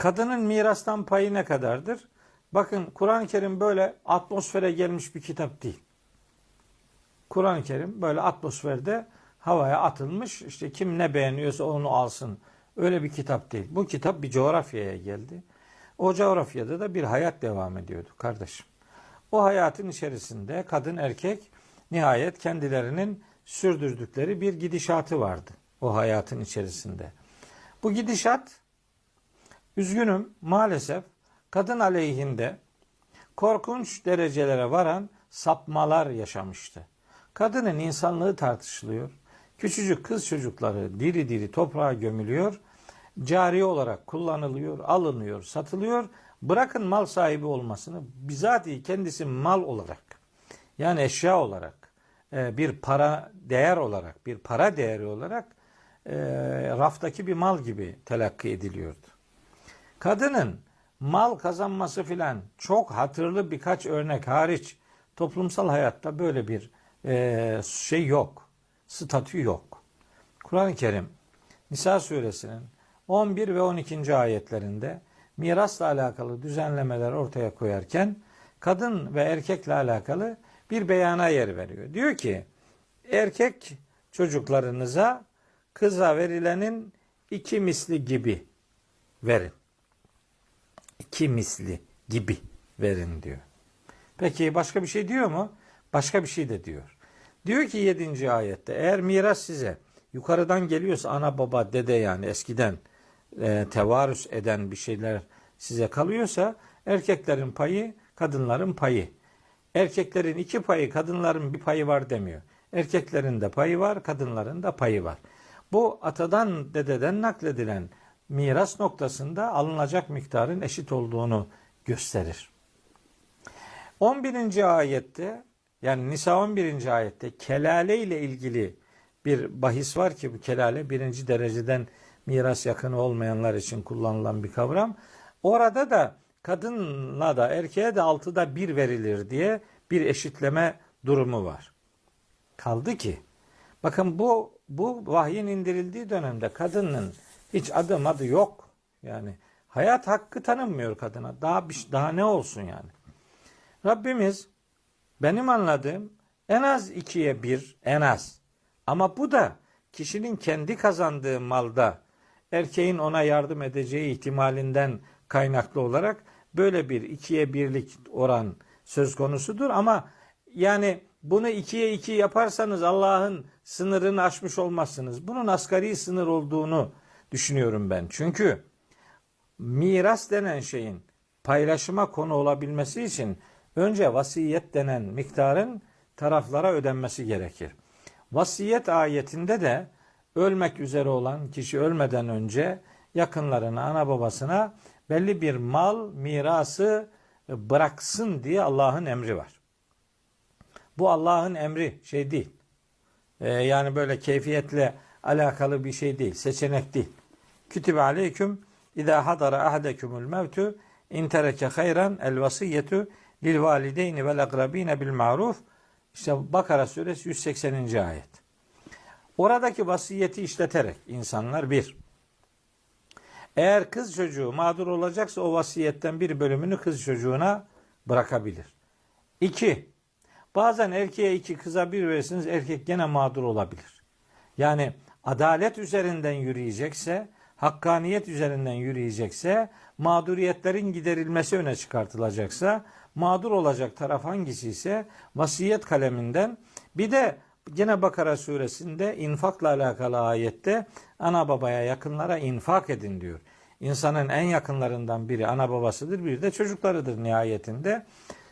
Kadının mirastan payı ne kadardır? Bakın Kur'an-ı Kerim böyle atmosfere gelmiş bir kitap değil. Kur'an-ı Kerim böyle atmosferde havaya atılmış işte kim ne beğeniyorsa onu alsın. Öyle bir kitap değil. Bu kitap bir coğrafyaya geldi. O coğrafyada da bir hayat devam ediyordu kardeşim. O hayatın içerisinde kadın erkek nihayet kendilerinin sürdürdükleri bir gidişatı vardı o hayatın içerisinde. Bu gidişat üzgünüm maalesef kadın aleyhinde korkunç derecelere varan sapmalar yaşamıştı. Kadının insanlığı tartışılıyor. Küçücük kız çocukları diri diri toprağa gömülüyor. Cari olarak kullanılıyor, alınıyor, satılıyor. Bırakın mal sahibi olmasını, bizatihi kendisi mal olarak, yani eşya olarak, e, bir para değer olarak, bir para değeri olarak e, raftaki bir mal gibi telakki ediliyordu. Kadının mal kazanması filan çok hatırlı birkaç örnek hariç toplumsal hayatta böyle bir e, şey yok. Statü yok. Kur'an-ı Kerim Nisa suresinin 11 ve 12. ayetlerinde mirasla alakalı düzenlemeler ortaya koyarken kadın ve erkekle alakalı bir beyana yer veriyor. Diyor ki erkek çocuklarınıza kıza verilenin iki misli gibi verin. İki misli gibi verin diyor. Peki başka bir şey diyor mu? Başka bir şey de diyor. Diyor ki 7. ayette eğer miras size yukarıdan geliyorsa ana baba dede yani eskiden e, tevarüs eden bir şeyler size kalıyorsa erkeklerin payı kadınların payı. Erkeklerin iki payı kadınların bir payı var demiyor. Erkeklerin de payı var kadınların da payı var. Bu atadan dededen nakledilen miras noktasında alınacak miktarın eşit olduğunu gösterir. 11. ayette yani Nisa 11. ayette kelale ile ilgili bir bahis var ki bu kelale birinci dereceden miras yakını olmayanlar için kullanılan bir kavram. Orada da kadınla da erkeğe de altıda bir verilir diye bir eşitleme durumu var. Kaldı ki bakın bu bu vahyin indirildiği dönemde kadının hiç adım adı yok. Yani hayat hakkı tanınmıyor kadına. Daha bir, daha ne olsun yani. Rabbimiz benim anladığım en az ikiye bir en az. Ama bu da kişinin kendi kazandığı malda erkeğin ona yardım edeceği ihtimalinden kaynaklı olarak böyle bir ikiye birlik oran söz konusudur. Ama yani bunu ikiye iki yaparsanız Allah'ın sınırını aşmış olmazsınız. Bunun asgari sınır olduğunu düşünüyorum ben. Çünkü miras denen şeyin paylaşıma konu olabilmesi için önce vasiyet denen miktarın taraflara ödenmesi gerekir. Vasiyet ayetinde de ölmek üzere olan kişi ölmeden önce yakınlarına, ana babasına belli bir mal, mirası bıraksın diye Allah'ın emri var. Bu Allah'ın emri şey değil. Ee, yani böyle keyfiyetle alakalı bir şey değil, seçenek değil. Kütübe aleyküm İza hadara ahadekumul mevtu in tereke hayran el vasiyetu lil valideyni vel akrabine bil maruf. İşte Bakara suresi 180. ayet. Oradaki vasiyeti işleterek insanlar bir. Eğer kız çocuğu mağdur olacaksa o vasiyetten bir bölümünü kız çocuğuna bırakabilir. İki. Bazen erkeğe iki kıza bir verirsiniz erkek gene mağdur olabilir. Yani adalet üzerinden yürüyecekse hakkaniyet üzerinden yürüyecekse, mağduriyetlerin giderilmesi öne çıkartılacaksa, mağdur olacak taraf hangisi ise vasiyet kaleminden bir de gene Bakara suresinde infakla alakalı ayette ana babaya yakınlara infak edin diyor. İnsanın en yakınlarından biri ana babasıdır, biri de çocuklarıdır nihayetinde.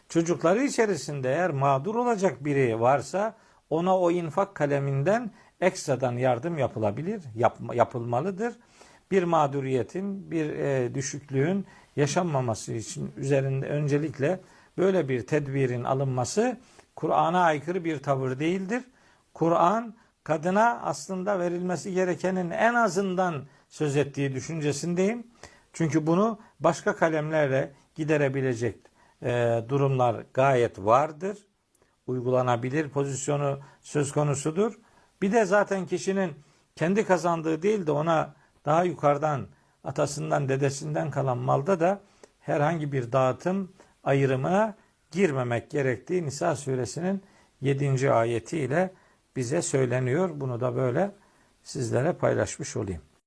Çocukları içerisinde eğer mağdur olacak biri varsa ona o infak kaleminden ekstradan yardım yapılabilir, yap, yapılmalıdır bir mağduriyetin, bir e, düşüklüğün yaşanmaması için üzerinde öncelikle böyle bir tedbirin alınması Kur'an'a aykırı bir tavır değildir. Kur'an kadına aslında verilmesi gerekenin en azından söz ettiği düşüncesindeyim. Çünkü bunu başka kalemlerle giderebilecek e, durumlar gayet vardır. Uygulanabilir pozisyonu söz konusudur. Bir de zaten kişinin kendi kazandığı değil de ona daha yukarıdan atasından dedesinden kalan malda da herhangi bir dağıtım ayrımına girmemek gerektiği Nisa suresinin 7. ayetiyle bize söyleniyor. Bunu da böyle sizlere paylaşmış olayım.